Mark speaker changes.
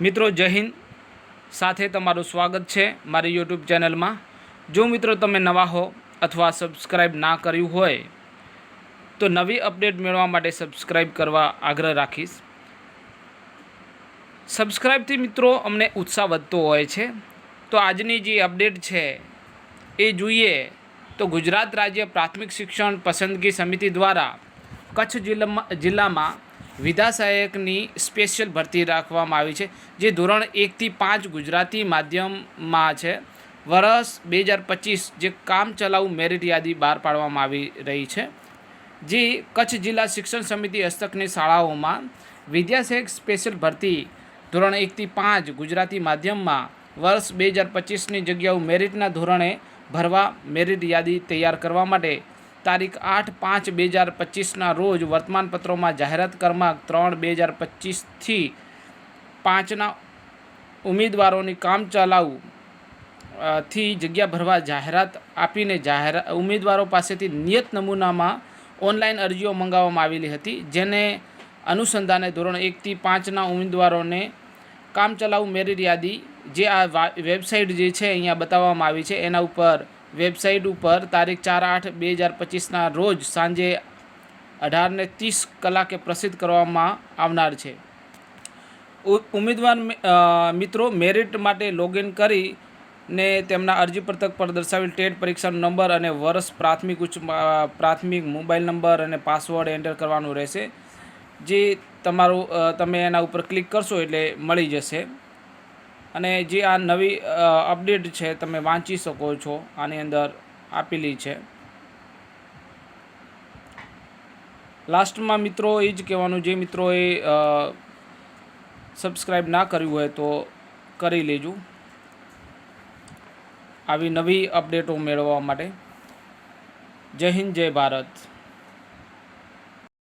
Speaker 1: મિત્રો, જય હિન્દ. સાથે તમારું સ્વાગત છે મારી યુટ્યુબ ચેનલમાં. જો મિત્રો તમે નવા હો અથવા સબસ્ક્રાઈબ ના કર્યું હોય, તો નવી અપડેટ મેળવવા માટે સબસ્ક્રાઈબ કરવા આગ્રહ રાખીશ. સબસ્ક્રાઈબથી મિત્રો અમને ઉત્સાહ વધતો હોય છે. તો આજની જે અપડેટ છે, એ જોઈએ તો ગુજરાત રાજ્ય પ્રાથમિક શિક્ષણ પસંદગી સમિતિ દ્વારા કચ્છ જિલ્લામાં જિલ્લામાં વિધા સહાયકની સ્પેશિયલ ભરતી રાખવામાં આવી છે, જે ધોરણ એકથી પાંચ ગુજરાતી માધ્યમમાં છે. વર્ષ બે હજાર પચીસ જે કામ ચલાઉ મેરિટ યાદી બહાર પાડવામાં આવી રહી છે, જે કચ્છ જિલ્લા શિક્ષણ સમિતિ હસ્તકની શાળાઓમાં વિદ્યાસહાયક સ્પેશિયલ ભરતી ધોરણ એકથી પાંચ ગુજરાતી માધ્યમમાં વર્ષ બે હજાર પચીસની જગ્યાઓ મેરિટના ધોરણે ભરવા મેરિટ યાદી તૈયાર કરવા માટે તારીખ આઠ પાંચ બે હજાર પચીસના રોજ વર્તમાનપત્રોમાં જાહેરાત ક્રમાંક ત્રણ બે હજાર પચીસથી પાંચના ઉમેદવારોની કામચલાઉ થી જગ્યા ભરવા જાહેરાત આપીને જાહેરાત ઉમેદવારો પાસેથી નિયત નમૂનામાં ઓનલાઈન અરજીઓ મંગાવવામાં આવેલી હતી, જેને અનુસંધાને ધોરણ એકથી પાંચના ઉમેદવારોને કામચલાઉ મેરિટ યાદી જે આ વેબસાઇટ જે છે અહીંયા બતાવવામાં આવી છે, એના ઉપર વેબસાઇટ ઉપર તારીખ ચાર આઠ બે હજાર પચીસના રોજ સાંજે અઢારને ત્રીસ કલાકે પ્રસિદ્ધ કરવામાં આવનાર છે. ઉમેદવાર મિત્રો મેરિટ માટે લોગિન કરી ને તેમના અરજી પત્રક પર દર્શાવેલ ટેટ પરીક્ષાનો નંબર અને વર્ષ પ્રાથમિક ઉચ્ચ પ્રાથમિક મોબાઈલ નંબર અને પાસવર્ડ એન્ટર કરવાનું રહેશે. જે તમારું તમે એના ઉપર ક્લિક કરશો એટલે મળી જશે. અને જે આ નવી અપડેટ છે તમે વાંચી શકો છો, આની અંદર આપેલી છે. લાસ્ટમાં મિત્રો એ જ કહેવાનું, જે મિત્રોએ સબસ્ક્રાઈબ ના કર્યું હોય તો કરી લેજો. આવી નવી અપડેટો મેળવવા માટે. જય હિન્દ, જય ભારત.